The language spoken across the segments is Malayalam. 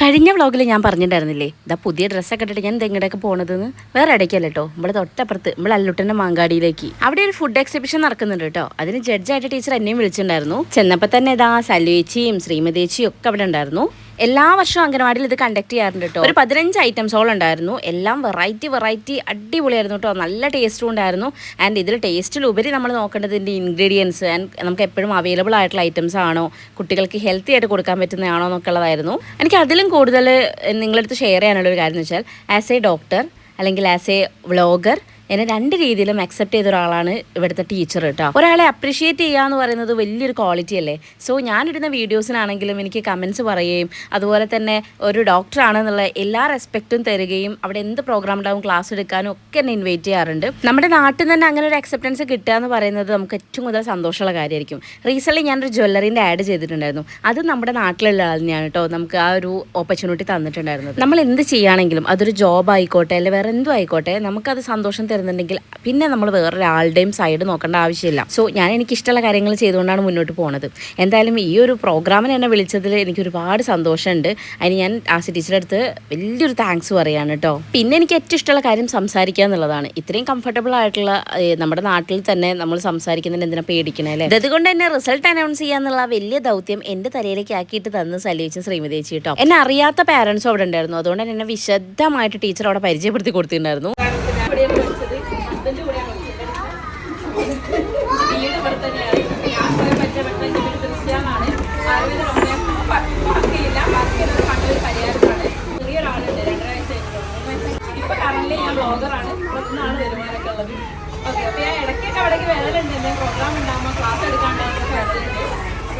കഴിഞ്ഞ വ്ളോഗിൽ ഞാൻ പറഞ്ഞിട്ടുണ്ടായിരുന്നില്ലേ ഇതാ പുതിയ ഡ്രസ്സൊക്കെ ഇട്ടിട്ട് ഞാൻ ഇതെങ്ങടെയൊക്കെ പോണതെന്ന്. വേറെ ഇടയ്ക്കല്ല കേട്ടോ നമ്മളെ തൊട്ടപ്പുറത്ത് നമ്മൾ അല്ലുട്ടന്റെ മാങ്കാടിയിലേക്ക്. അവിടെ ഒരു ഫുഡ് എക്സിബിഷൻ നടക്കുന്നുണ്ട് കേട്ടോ. അതിന് ജഡ്ജായിട്ട് ടീച്ചർ എന്നെയും വിളിച്ചിട്ടുണ്ടായിരുന്നു ചെന്നപ്പോൾ തന്നെ ഇതാ സലുവേച്ചിയും ശ്രീമതേച്ചിയും ഒക്കെ അവിടെ ഉണ്ടായിരുന്നു. എല്ലാ വർഷവും അംഗനവാടിയിൽ ഇത് കണ്ടക്ട് ചെയ്യാറുണ്ട് കേട്ടോ. ഒരു പതിനഞ്ച് ഐറ്റംസോളം ഉണ്ടായിരുന്നു. എല്ലാം വെറൈറ്റി വെറൈറ്റി അടിപൊളിയായിരുന്നു കേട്ടോ. നല്ല ടേസ്റ്റും ഉണ്ടായിരുന്നു. ആൻഡ് ഇതിൽ ടേസ്റ്റിൽ ഉപരി നമ്മൾ നോക്കേണ്ടത് ഇതിന്റെ ഇൻഗ്രീഡിയൻസ് ആൻഡ് നമുക്ക് എപ്പോഴും അവൈലബിൾ ആയിട്ടുള്ള ഐറ്റംസ് ആണോ കുട്ടികൾക്ക് ഹെൽത്തി ആയിട്ട് കൊടുക്കാൻ പറ്റുന്നതാണോ എന്നൊക്കെ ഉള്ളതായിരുന്നു. എനിക്ക് അതിലും കൂടുതൽ നിങ്ങളടുത്ത് ഷെയർ ചെയ്യാനുള്ള ഒരു കാര്യം എന്ന് വെച്ചാൽ ആസ് എ ഡോക്ടർ അല്ലെങ്കിൽ ആസ് എ വ്ളോഗർ എന്നെ രണ്ട് രീതിയിലും അക്സെപ്റ്റ് ചെയ്ത ഒരാളാണ് ഇവിടുത്തെ ടീച്ചർ കേട്ടോ ഒരാളെ അപ്രിഷിയേറ്റ് ചെയ്യുക എന്ന് പറയുന്നത് വലിയൊരു ക്വാളിറ്റി അല്ലേ? സോ ഞാനിടുന്ന വീഡിയോസിനാണെങ്കിലും എനിക്ക് കമൻസ് പറയുകയും അതുപോലെ തന്നെ ഒരു ഡോക്ടറാണെന്നുള്ള എല്ലാ റെസ്പെക്റ്റും തരികയും അവിടെ എന്ത് പ്രോഗ്രാം ഉണ്ടാവും ക്ലാസ് എടുക്കാനും ഒക്കെ എന്നെ ഇൻവൈറ്റ് ചെയ്യാറുണ്ട്. നമ്മുടെ നാട്ടിൽ നിന്ന് തന്നെ അങ്ങനെ ഒരു അക്സെപ്റ്റൻസ് കിട്ടുക എന്ന് പറയുന്നത് നമുക്ക് ഏറ്റവും കൂടുതൽ സന്തോഷമുള്ള കാര്യമായിരിക്കും. റീസെന്റ്ലി ഞാനൊരു ജ്വല്ലറിന്റെ ആഡ് ചെയ്തിട്ടുണ്ടായിരുന്നു. അത് നമ്മുടെ നാട്ടിലുള്ള ആൾ തന്നെയാണ് കേട്ടോ നമുക്ക് ആ ഒരു ഓപ്പർച്യൂണിറ്റി തന്നിട്ടുണ്ടായിരുന്നത്. നമ്മൾ എന്ത് ചെയ്യുകയാണെങ്കിലും അതൊരു ജോബ് ആയിക്കോട്ടെ അല്ലെങ്കിൽ വേറെ എന്തും ആയിക്കോട്ടെ നമുക്കത് സന്തോഷം തരുന്നുണ്ടെങ്കിൽ പിന്നെ നമ്മൾ വേറൊരാളുടെയും സൈഡ് നോക്കേണ്ട ആവശ്യമില്ല. സോ ഞാൻ എനിക്ക് ഇഷ്ടമുള്ള കാര്യങ്ങൾ ചെയ്തുകൊണ്ടാണ് മുന്നോട്ട് പോണത്. എന്തായാലും ഈ ഒരു പ്രോഗ്രാമിന് എന്നെ വിളിച്ചതിൽ എനിക്ക് ഒരുപാട് സന്തോഷമുണ്ട്. അതിന് ഞാൻ ആസി ടീച്ചറുടെ അടുത്ത് വലിയൊരു താങ്ക്സ് പറയാണ് കേട്ടോ പിന്നെ എനിക്ക് ഏറ്റവും ഇഷ്ടമുള്ള കാര്യം സംസാരിക്കുക എന്നുള്ളതാണ്. ഇത്രയും കംഫർട്ടബിൾ ആയിട്ടുള്ള നമ്മുടെ നാട്ടിൽ തന്നെ നമ്മൾ സംസാരിക്കുന്നതിന് എന്തിനാ പേടിക്കണേ അല്ലേ? അതുകൊണ്ട് തന്നെ റിസൾട്ട് അനൗൺസ് ചെയ്യാന്നുള്ള വലിയ ദൗത്യം എന്റെ തലയിലേക്ക് ആക്കിയിട്ട് തന്ന് സലീച്ച ശ്രീമതി കേട്ടോ എന്നെ അറിയാത്ത പാരന്റ്സും അവിടെ ഉണ്ടായിരുന്നു. അതുകൊണ്ട് തന്നെ എന്നെ വിശദമായിട്ട് ടീച്ചർ അവിടെ പരിചയപ്പെടുത്തി കൊടുത്തിട്ടുണ്ടായിരുന്നു. ഇപ്പൊ കറന്റ് ഞാൻ ബ്ലോഗറാണ് എന്തെങ്കിലും പ്രോഗ്രാം ക്ലാസ്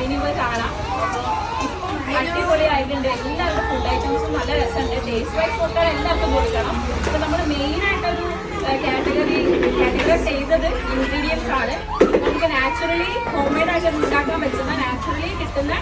ഇനി പോയി കാണാം. അടിപൊളി അടിപൊളിയായിട്ടുണ്ട്. എല്ലാവരുടെ ഫുഡ് ഐറ്റംസും നല്ല രസമുണ്ട്. ടേസ്റ്റ് വൈസ് കൊടുക്കാൻ എല്ലാവർക്കും കൊടുക്കണം. അപ്പൊ നമ്മൾ മെയിൻ ആയിട്ടൊരു കാറ്റഗറി കാറ്റഗറി ചെയ്തത് ഇൻഗ്രീഡിയൻസ് ആണ് നമുക്ക് നാച്ചുറലി ആയിട്ട് ഉണ്ടാക്കാൻ പറ്റുന്ന നാച്ചുറലി കിട്ടുന്ന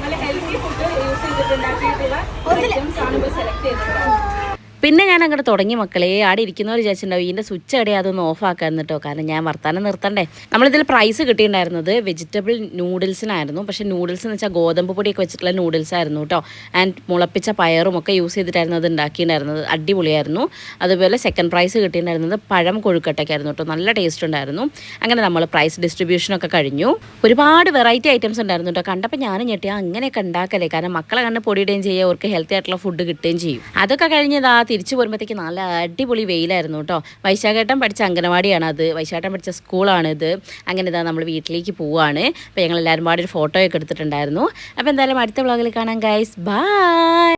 നല്ല ഹെൽത്തി ഫുഡ് യൂസ് ചെയ്തിട്ട് ഉണ്ടാക്കിയിട്ടുള്ള ഐറ്റംസ് ആണ് ഇപ്പോൾ സെലക്ട് ചെയ്തിട്ടുള്ളത്. പിന്നെ ഞാൻ അങ്ങോട്ട് തുടങ്ങി മക്കളെ. ആടെ ഇരിക്കുന്നവർ വിചാരിച്ചിട്ടുണ്ടാവും ഇതിന്റെ സ്വിച്ച് എവിടെ അതൊന്ന് ഓഫ് ആക്കാൻ കേട്ടോ കാരണം ഞാൻ വർത്താനം നിർത്തണ്ടേ. നമ്മളിതിൽ പ്രൈസ് കിട്ടിയിട്ടുണ്ടായിരുന്നത് വെജിറ്റബിൾ നൂഡിൽസിനായിരുന്നു പക്ഷെ നൂഡിൽസ് എന്ന് വെച്ചാൽ ഗോതമ്പ് പൊടിയൊക്കെ വെച്ചിട്ടുള്ള നൂഡിൽസ് ആയിരുന്നു കേട്ടോ ആൻഡ് മുളപ്പിച്ച പയറും ഒക്കെ യൂസ് ചെയ്തിട്ടായിരുന്നു അത് ഉണ്ടാക്കിയിട്ടുണ്ടായിരുന്നത്. അടിപൊളിയായിരുന്നു. അതുപോലെ സെക്കൻഡ് പ്രൈസ് കിട്ടിയിട്ടുണ്ടായിരുന്നത് പഴം കൊഴുക്കട്ടയ്ക്കായിരുന്നു കേട്ടോ നല്ല ടേസ്റ്റ് ഉണ്ടായിരുന്നു. അങ്ങനെ നമ്മൾ പ്രൈസ് ഡിസ്ട്രിബ്യൂഷനൊക്കെ കഴിഞ്ഞു. ഒരുപാട് വെറൈറ്റി ഐറ്റംസ് ഉണ്ടായിരുന്നു കേട്ടോ കണ്ടപ്പോൾ ഞാനും ഞെട്ടി ആ അങ്ങനെയൊക്കെ ഉണ്ടാക്കലേ കാരണം മക്കളെ കണ്ണ് പൊടിയിടുകയും ചെയ്യുക അവർക്ക് ഹെൽത്തി ആയിട്ടുള്ള ഫുഡ് കിട്ടുകയും ചെയ്യും. അതൊക്കെ കഴിഞ്ഞതാ തിരിച്ചു പോരുമ്പോഴത്തേക്ക് നല്ല അടിപൊളി വെയിലായിരുന്നു കേട്ടോ. വൈശാഖേട്ടൻ പഠിച്ച അംഗനവാടിയാണ് അത് വൈശാഖേട്ടൻ പഠിച്ച സ്കൂളാണ് ഇത്. അങ്ങനെ ഇതാ നമ്മൾ വീട്ടിലേക്ക് പോവുകയാണ് അപ്പോൾ ഞങ്ങൾ എല്ലാവരും പാടി ഒരു ഫോട്ടോയൊക്കെ എടുത്തിട്ടുണ്ടായിരുന്നു. അപ്പോൾ എന്തായാലും അടുത്ത വ്ളോഗിൽ കാണാം ഗൈസ് ബൈ